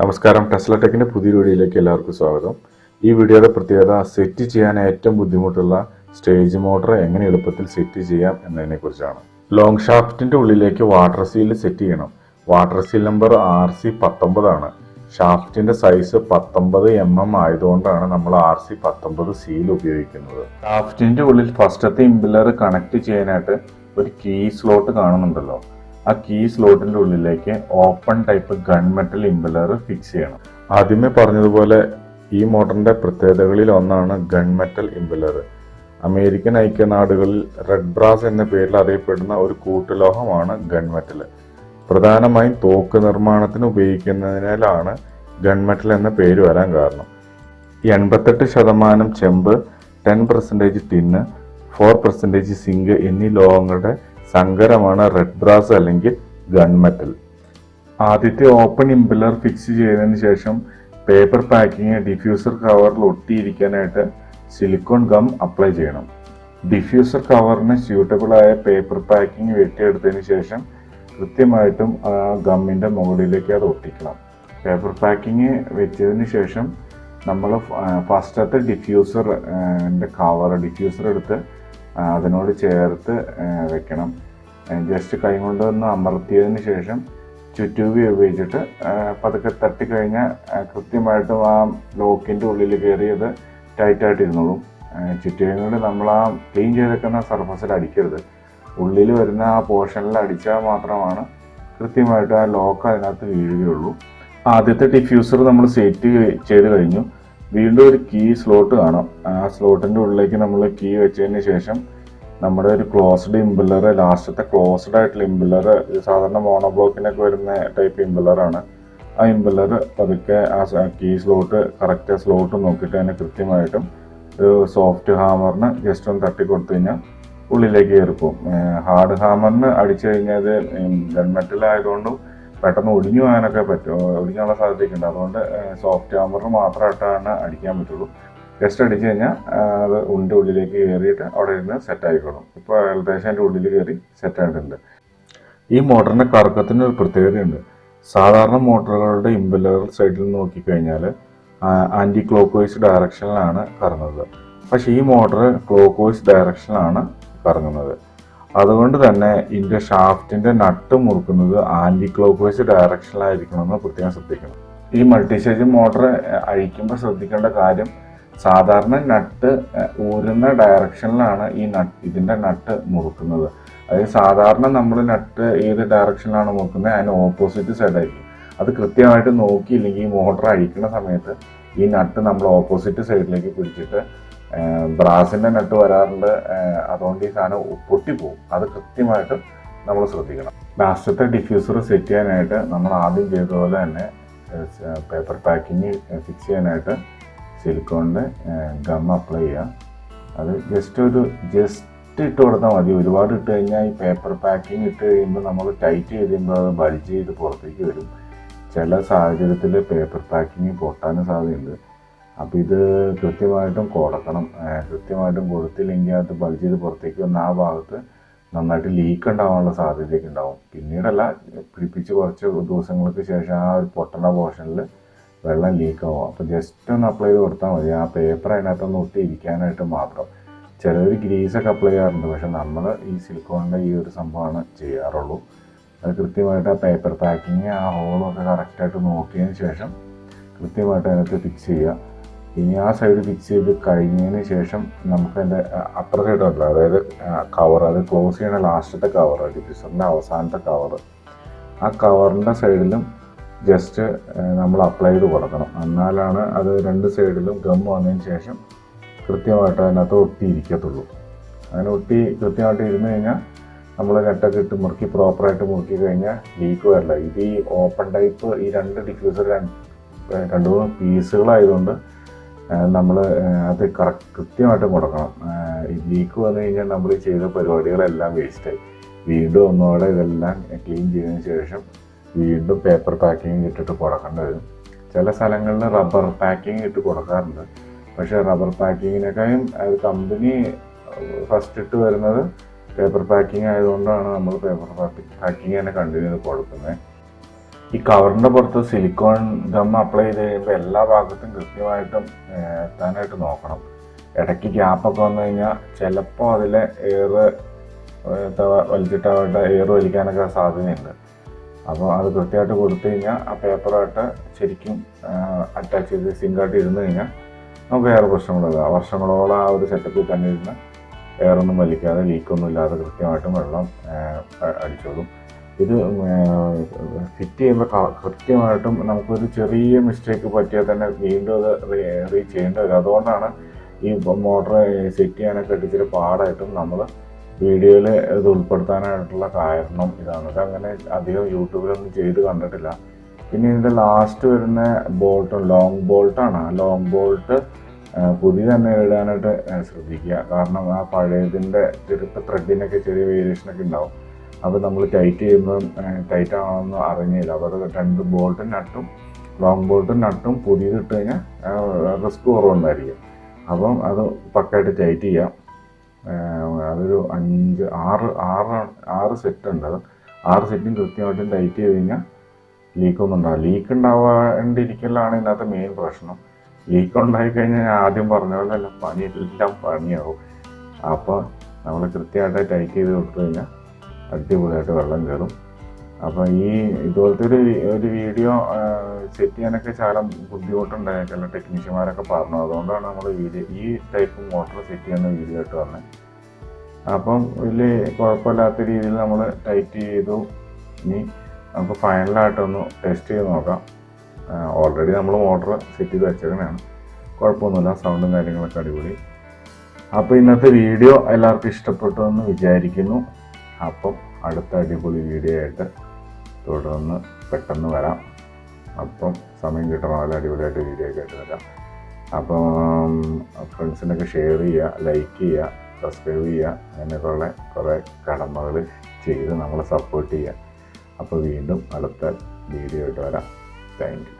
നമസ്കാരം. ടെസ്ല ടെക്കിന്റെ പുതിയ വീഡിയോയിലേക്ക് എല്ലാവർക്കും സ്വാഗതം. ഈ വീഡിയോയുടെ പ്രത്യേകത സെറ്റ് ചെയ്യാൻ ഏറ്റവും ബുദ്ധിമുട്ടുള്ള സ്റ്റേജ് മോട്ടർ എങ്ങനെ എളുപ്പത്തിൽ സെറ്റ് ചെയ്യാം എന്നതിനെ കുറിച്ചാണ്. ലോങ് ഷാഫ്റ്റിന്റെ ഉള്ളിലേക്ക് വാട്ടർ സീൽ സെറ്റ് ചെയ്യണം. Water seal number R C പത്തൊമ്പതാണ്. ഷാഫ്റ്റിന്റെ സൈസ് പത്തൊമ്പത് എം എം ആയതുകൊണ്ടാണ് നമ്മൾ ആർ സി പത്തൊമ്പത് സീൽ ഉപയോഗിക്കുന്നത്. ഷാഫ്റ്റിന്റെ ഉള്ളിൽ ഫസ്റ്റത്തെ ഇമ്പില്ലർ കണക്ട് ചെയ്യാനായിട്ട് ഒരു കീ സ്ലോട്ട് കാണുന്നുണ്ടല്ലോ. ആ കീ സ്ലോട്ടിന്റെ ഉള്ളിലേക്ക് open type gun metal impeller fix ചെയ്യണം. ആദ്യമേ പറഞ്ഞതുപോലെ ഈ മോട്ടറിന്റെ പ്രത്യേകതകളിൽ ഒന്നാണ് ഗൺ മെറ്റൽ ഇമ്പലർ അമേരിക്കൻ ഐക്യനാടുകളിൽ റെഡ് ബ്രാസ് എന്ന പേരിൽ അറിയപ്പെടുന്ന ഒരു കൂട്ടുലോഹമാണ് ഗൺ മെറ്റൽ പ്രധാനമായും തോക്ക് നിർമ്മാണത്തിന് ഉപയോഗിക്കുന്നതിനാലാണ് ഗൺ മെറ്റൽ എന്ന പേര് വരാൻ കാരണം. എൺപത്തെട്ട് ശതമാനം ചെമ്പ് ten percentage tin four percentage zinc എന്നീ ലോഹങ്ങളുടെ സങ്കരമാണ് റെഡ് ബ്രാസ് അല്ലെങ്കിൽ ഗൺ മെറ്റൽ ആദ്യത്തെ ഓപ്പൺ ഇമ്പലർ ഫിക്സ് ചെയ്തതിന് ശേഷം പേപ്പർ പാക്കിങ് ഡിഫ്യൂസർ കവറിൽ ഒട്ടിയിരിക്കാനായിട്ട് സിലിക്കോൺ ഗം അപ്ലൈ ചെയ്യണം. ഡിഫ്യൂസർ കവറിന് സ്യൂട്ടബിളായ പേപ്പർ പാക്കിങ് വെട്ടിയെടുത്തതിന് ശേഷം കൃത്യമായിട്ടും ആ ഗമ്മിന്റെ മുകളിലേക്ക് അത് ഒട്ടിക്കണം. പേപ്പർ പാക്കിങ് വെച്ചതിന് ശേഷം നമ്മൾ ഫസ്റ്റത്തെ ഡിഫ്യൂസർ കവർ ഡിഫ്യൂസർ എടുത്ത് അതിനോട് ചേർത്ത് വെക്കണം. ജസ്റ്റ് കൈ കൊണ്ടൊന്ന് അമർത്തിയതിന് ശേഷം ചുറ്റൂബി ഉപയോഗിച്ചിട്ട് പതുക്കെ തട്ടിക്കഴിഞ്ഞാൽ കൃത്യമായിട്ടും ആ ലോക്കിന്റെ ഉള്ളിൽ കയറി അത് ടൈറ്റായിട്ട് ഇരുന്നോളും. ചുറ്റുകയും കൊണ്ട് നമ്മൾ ആ ക്ലീൻ ചെയ്തേക്കുന്ന സർഫസിൽ അടിക്കരുത്. ഉള്ളിൽ വരുന്ന ആ പോർഷനിൽ അടിച്ചാൽ മാത്രമാണ് കൃത്യമായിട്ട് ആ ലോക്ക് അതിനകത്ത് വീഴുകയുള്ളൂ. ആദ്യത്തെ ഡിഫ്യൂസർ നമ്മൾ സെറ്റ് ചെയ്ത് കഴിഞ്ഞു. വീണ്ടും ഒരു കീ സ്ലോട്ട് കാണാം. ആ സ്ലോട്ടിന്റെ ഉള്ളിലേക്ക് നമ്മൾ കീ വെച്ചതിന് ശേഷം നമ്മുടെ ഒരു ക്ലോസ്ഡ് ഇമ്പില്ലർ ലാസ്റ്റത്തെ ക്ലോസ്ഡ് ആയിട്ടുള്ള ഇമ്പില്ലർ സാധാരണ മോണോബ്ലോക്കിനൊക്കെ വരുന്ന ടൈപ്പ് ഇമ്പില്ലറാണ് ആ ഇമ്പില്ലർ പതുക്കെ ആ കീ സ്ലോട്ട് കറക്റ്റ് സ്ലോട്ട് നോക്കിയിട്ട് അതിനെ കൃത്യമായിട്ടും ഒരു സോഫ്റ്റ് ഹാമറിന് ജസ്റ്റ് ഒന്ന് തട്ടി കൊടുത്തു കഴിഞ്ഞാൽ ഉള്ളിലേക്ക് കയറിപ്പോവും. ഹാർഡ് ഹാമറിന് അടിച്ചു കഴിഞ്ഞാൽ അത് ഗൺമെറ്റൽ ആയതുകൊണ്ടും പെട്ടെന്ന് ഒടിഞ്ഞു പോകാനൊക്കെ പറ്റും. ഒടിഞ്ഞുള്ള സാധ്യതയൊക്കെ അതുകൊണ്ട് സോഫ്റ്റ് ഹാമറിന് മാത്രമായിട്ടാണ് അടിക്കാൻ പറ്റുള്ളൂ. ജസ്റ്റ് അടിച്ചു കഴിഞ്ഞാൽ അത് ഉണ്ട ഉള്ളിലേക്ക് കയറിയിട്ട് അവിടെ ഇരുന്ന് സെറ്റ് ആയിക്കോളും. ഇപ്പോൾ ഏകദേശം അതിന്റെ ഉള്ളിൽ കയറി സെറ്റ് ആയിട്ടുണ്ട്. ഈ മോട്ടറിന്റെ കറക്കത്തിന് ഒരു പ്രത്യേകതയുണ്ട്. സാധാരണ മോട്ടറുകളുടെ ഇമ്പലർ സൈഡിൽ നോക്കിക്കഴിഞ്ഞാൽ ആന്റി ക്ലോക്ക് വൈസ് ഡയറക്ഷനിലാണ് കറങ്ങുന്നത്. പക്ഷേ ഈ മോട്ടർ ക്ലോക്ക് വൈസ് ഡയറക്ഷനിലാണ് കറങ്ങുന്നത്. അതുകൊണ്ട് തന്നെ ഇതിന്റെ ഷാഫ്റ്റിന്റെ നട്ട് മുറുക്കുന്നത് ആന്റി ക്ലോക്ക് വൈസ് ഡയറക്ഷനിലായിരിക്കണമെന്ന് പ്രത്യേകം ശ്രദ്ധിക്കണം. ഈ മൾട്ടി സ്റ്റേജ് മോട്ടർ അഴിക്കുമ്പോൾ ശ്രദ്ധിക്കേണ്ട കാര്യം സാധാരണ നട്ട് ഊരുന്ന ഡയറക്ഷനിലാണ് ഈ നട്ട് ഇതിന്റെ നട്ട് മുറുക്കുന്നത്. അതായത് സാധാരണ നമ്മൾ നട്ട് ഏത് ഡയറക്ഷനിലാണ് മുറുക്കുന്നത് അതിന് ഓപ്പോസിറ്റ് സൈഡായിരിക്കും അത് കൃത്യമായിട്ട് നോക്കിയില്ലെങ്കിൽ ഈ മോട്ടർ അഴിക്കുന്ന സമയത്ത് ഈ നട്ട് നമ്മൾ ഓപ്പോസിറ്റ് സൈഡിലേക്ക് പിടിച്ചിട്ട് ബ്രാസിന്റെ നട്ട് വരാറുണ്ട്. അതുകൊണ്ട് ഈ സാധനം പൊട്ടിപ്പോവും. അത് കൃത്യമായിട്ട് നമ്മൾ ശ്രദ്ധിക്കണം. ലാസ്റ്റത്തെ ഡിഫ്യൂസർ സെറ്റ് ചെയ്യാനായിട്ട് നമ്മൾ ആദ്യം ചെയ്ത പോലെ തന്നെ പേപ്പർ പാക്കിങ് ഫിക്സ് ചെയ്യാനായിട്ട് സിലിക്കോണിന്റെ ഗം അപ്ലൈ ചെയ്യുക. അത് ജസ്റ്റ് ഒരു ജസ്റ്റ് ഇട്ട് കൊടുത്താൽ മതി. ഒരുപാട് ഇട്ട് കഴിഞ്ഞാൽ ഈ പേപ്പർ പാക്കിങ് ഇട്ട് കഴിയുമ്പോൾ നമ്മൾ ടൈറ്റ് ചെയ്ത് കഴിയുമ്പോൾ അത് ബൾജ് ചെയ്ത് പുറത്തേക്ക് വരും. ചില സാഹചര്യത്തിൽ പേപ്പർ പാക്കിങ് പൊട്ടാനും സാധ്യതയുണ്ട്. അപ്പോൾ ഇത് കൃത്യമായിട്ടും കൊടുക്കണം. കൃത്യമായിട്ടും കൊടുത്തില്ലെങ്കിൽ അത് ചെയ്ത് പുറത്തേക്ക് വന്ന ആ ഭാഗത്ത് നന്നായിട്ട് ലീക്ക് ഉണ്ടാവാനുള്ള സാധ്യതയൊക്കെ ഉണ്ടാവും. പിന്നീടല്ല പിടിപ്പിച്ച് കുറച്ച് ദിവസങ്ങൾക്ക് ശേഷം ആ ഒരു പൊട്ടണ പോർഷനിൽ വെള്ളം ലീക്ക് ആവും. അപ്പോൾ ജസ്റ്റ് ഒന്ന് അപ്ലൈ ചെയ്ത് കൊടുത്താൽ മതി. ആ പേപ്പർ അതിനകത്തൊന്ന് ഒട്ടിയിരിക്കാനായിട്ട് മാത്രം. ചിലർ ഗ്രീസൊക്കെ അപ്ലൈ ചെയ്യാറുണ്ട്. പക്ഷെ നമ്മൾ ഈ സിലിക്കോണിന്റെ ഈ ഒരു സംഭവമാണ് ചെയ്യാറുള്ളൂ. അത് കൃത്യമായിട്ട് ആ പേപ്പർ പാക്കിങ് ആ ഹോളൊക്കെ കറക്റ്റായിട്ട് നോക്കിയതിന് ശേഷം കൃത്യമായിട്ട് അതിനകത്ത് ഫിക്സ് ചെയ്യുക. ഇനി ആ സൈഡ് ഫിക്സ് ചെയ്ത് കഴിഞ്ഞതിന് ശേഷം നമുക്ക് അതിന്റെ അപ്പർ സൈഡ് ഉണ്ടല്ലോ. അതായത് കവർ അത് ക്ലോസ് ചെയ്യണ ലാസ്റ്റത്തെ കവർ ഡിഫ്യൂസറിന്റെ അവസാനത്തെ കവർ ആ കവറിന്റെ സൈഡിലും ജസ്റ്റ് നമ്മൾ അപ്ലൈ ചെയ്ത് കൊടുക്കണം. എന്നാലാണ് അത് രണ്ട് സൈഡിലും ഗം വന്നതിന് ശേഷം കൃത്യമായിട്ട് അതിനകത്ത് ഒട്ടിയിരിക്കത്തുള്ളൂ. അങ്ങനെ ഒട്ടി കൃത്യമായിട്ട് ഇരുന്ന് കഴിഞ്ഞാൽ നമ്മൾ നെറ്റൊക്കെ ഇട്ട് മുറുക്കി പ്രോപ്പറായിട്ട് മുറുക്കി കഴിഞ്ഞാൽ ലീക്ക് വരില്ല. ഇത് ഈ ഓപ്പൺ ടൈപ്പ് ഈ രണ്ട് ഡിഫ്യൂസർ രണ്ട് മൂന്ന് പീസുകളായതുകൊണ്ട് നമ്മൾ അത് കൃത്യമായിട്ട് കൊടുക്കണം. ഈ ലീക്ക് വന്നു കഴിഞ്ഞാൽ നമ്മൾ ചെയ്ത പരിപാടികളെല്ലാം വേസ്റ്റായി വീണ്ടും ഒന്നുകൂടെ ഇതെല്ലാം ക്ലീൻ ചെയ്തതിന് ശേഷം വീണ്ടും പേപ്പർ പാക്കിങ് ഇട്ടിട്ട് കൊടുക്കേണ്ടി വരും. ചില സ്ഥലങ്ങളിൽ റബ്ബർ പാക്കിങ് ഇട്ട് കൊടുക്കാറുണ്ട്. പക്ഷേ റബ്ബർ പാക്കിങ്ങിനേക്കാളും കമ്പനി ഫസ്റ്റ് ഇട്ട് വരുന്നത് പേപ്പർ പാക്കിങ് ആയതുകൊണ്ടാണ് നമ്മൾ പേപ്പർ പാക്കിങ് തന്നെ കണ്ടിന്യൂ ചെയ്ത് കൊടുക്കുന്നത്. ഈ കവറിന്റെ പുറത്ത് സിലിക്കോൺ ഗം അപ്ലൈ ചെയ്ത് കഴിയുമ്പോൾ എല്ലാ ഭാഗത്തും കൃത്യമായിട്ടും എത്താനായിട്ട് നോക്കണം. ഇടയ്ക്ക് ഗ്യാപ്പൊക്കെ വന്നു കഴിഞ്ഞാൽ ചിലപ്പോൾ അതിലെ എയർ വലിച്ചിട്ടാവട്ടെ എയർ വലിക്കാനൊക്കെ സാധ്യതയുണ്ട്. അപ്പോൾ അത് കൃത്യമായിട്ട് കൊടുത്തു കഴിഞ്ഞാൽ ആ പേപ്പറായിട്ട് ശരിക്കും അറ്റാച്ച് ചെയ്ത് സിങ്കായിട്ട് ഇരുന്ന് കഴിഞ്ഞാൽ നമുക്ക് വേറെ പ്രശ്നങ്ങളില്ല വർഷങ്ങളോളം ആ ഒരു സെറ്റപ്പിൽ തന്നെ ഇരുന്ന് എയറൊന്നും വലിക്കാതെ ലീക്കൊന്നും ഇല്ലാതെ കൃത്യമായിട്ടും വെള്ളം അടിച്ചോളും. ഇത് ഫിറ്റ് ചെയ്യുമ്പോൾ കൃത്യമായിട്ടും നമുക്കൊരു ചെറിയ മിസ്റ്റേക്ക് പറ്റിയാൽ തന്നെ വീണ്ടും അത് റീ ചെയ്യേണ്ടി വരും. അതുകൊണ്ടാണ് ഈ മോട്ടർ സെറ്റ് ചെയ്യാനൊക്കെ ഇച്ചിരി പാടായിട്ടും നമ്മൾ വീഡിയോയിൽ ഇത് ഉൾപ്പെടുത്താനായിട്ടുള്ള കാരണം ഇതാണ്. ഇത് അങ്ങനെ അധികം യൂട്യൂബിലൊന്നും ചെയ്ത് കണ്ടിട്ടില്ല. പിന്നെ ഇതിന്റെ ലാസ്റ്റ് വരുന്ന ബോൾട്ട് ലോങ് ബോൾട്ടാണ് ആ ലോങ് ബോൾട്ട് പുതിയ തന്നെ ഇടാനായിട്ട് ശ്രദ്ധിക്കുക. കാരണം ആ പഴയതിന്റെ ചെറുപ്പം ത്രെഡിനൊക്കെ ചെറിയ വേരിയേഷനൊക്കെ ഉണ്ടാവും. അപ്പോൾ നമ്മൾ ടൈറ്റ് ചെയ്യുമ്പം ടൈറ്റ് ആണെന്ന് അറിഞ്ഞില്ല. അവർ രണ്ട് ബോൾട്ടും നട്ടും ലോങ് ബോൾട്ടും നട്ടും പുതിയത് ഇട്ട് കഴിഞ്ഞാൽ റിസ്ക് കുറവുണ്ടായിരിക്കും. അപ്പം അത് പക്കായിട്ട് ടൈറ്റ് ചെയ്യാം. അതൊരു അഞ്ച് ആറ് ആറ് ആറ് സെറ്റ് ഉണ്ട്. അത് ആറ് സെറ്റും കൃത്യമായിട്ടും ടൈറ്റ് ചെയ്ത് കഴിഞ്ഞാൽ ലീക്കൊന്നും ഉണ്ടാവില്ല. ലീക്ക് ഉണ്ടാവാണ്ടിരിക്കലാണ് ഇതിനകത്ത് മെയിൻ പ്രശ്നം. ലീക്ക് ഉണ്ടായി കഴിഞ്ഞാൽ ഞാൻ ആദ്യം പറഞ്ഞ പോലെ അല്ല പണി എല്ലാം പണിയാവും. അപ്പോൾ നമ്മൾ കൃത്യമായിട്ട് ടൈറ്റ് ചെയ്ത് കൊടുത്തു കഴിഞ്ഞാൽ അടിപൊളിയായിട്ട് വെള്ളം കയറും അപ്പോൾ ഈ ഇതുപോലത്തെ ഒരു ഒരു വീഡിയോ സെറ്റ് ചെയ്യാനൊക്കെ చాలా ബുദ്ധിമുട്ടുണ്ടായ ചില ടെക്നീഷ്യന്മാരൊക്കെ പറഞ്ഞു. അതുകൊണ്ടാണ് നമ്മൾ വീഡിയോ ഈ ടൈപ്പ് മോട്ടർ സെറ്റ് ചെയ്യുന്ന വീഡിയോ ആയിട്ട് വന്നത് അപ്പം വലിയ കുഴപ്പമില്ലാത്ത രീതിയിൽ നമ്മൾ ടൈറ്റ് ചെയ്തു. ഇനി നമുക്ക് ഫൈനലായിട്ടൊന്ന് ടെസ്റ്റ് ചെയ്ത് നോക്കാം. ഓൾറെഡി നമ്മൾ മോട്ടർ സെറ്റ് ചെയ്ത് വെച്ചേക്കണതാണ് കുഴപ്പമൊന്നുമില്ല സൗണ്ടും കാര്യങ്ങളൊക്കെ അടിപൊളി. അപ്പോൾ ഇന്നത്തെ വീഡിയോ എല്ലാവർക്കും ഇഷ്ടപ്പെട്ടു എന്ന് വിചാരിക്കുന്നു. അപ്പം അടുത്ത അടിപൊളി വീഡിയോ ആയിട്ട് തുടർന്ന് പെട്ടെന്ന് വരാം. അപ്പം സമയം കിട്ടണ പോലെ അടിപൊളിയായിട്ട് വീഡിയോ ഒക്കെ ആയിട്ട് വരാം. അപ്പം ഫ്രണ്ട്സിനൊക്കെ ഷെയർ ചെയ്യുക ലൈക്ക് ചെയ്യുക സബ്സ്ക്രൈബ് ചെയ്യുക അങ്ങനെയൊക്കെയുള്ള കുറേ കടമകൾ ചെയ്ത് നമ്മളെ സപ്പോർട്ട് ചെയ്യുക. അപ്പോൾ വീണ്ടും അടുത്ത വീഡിയോ ആയിട്ട് വരാം. താങ്ക്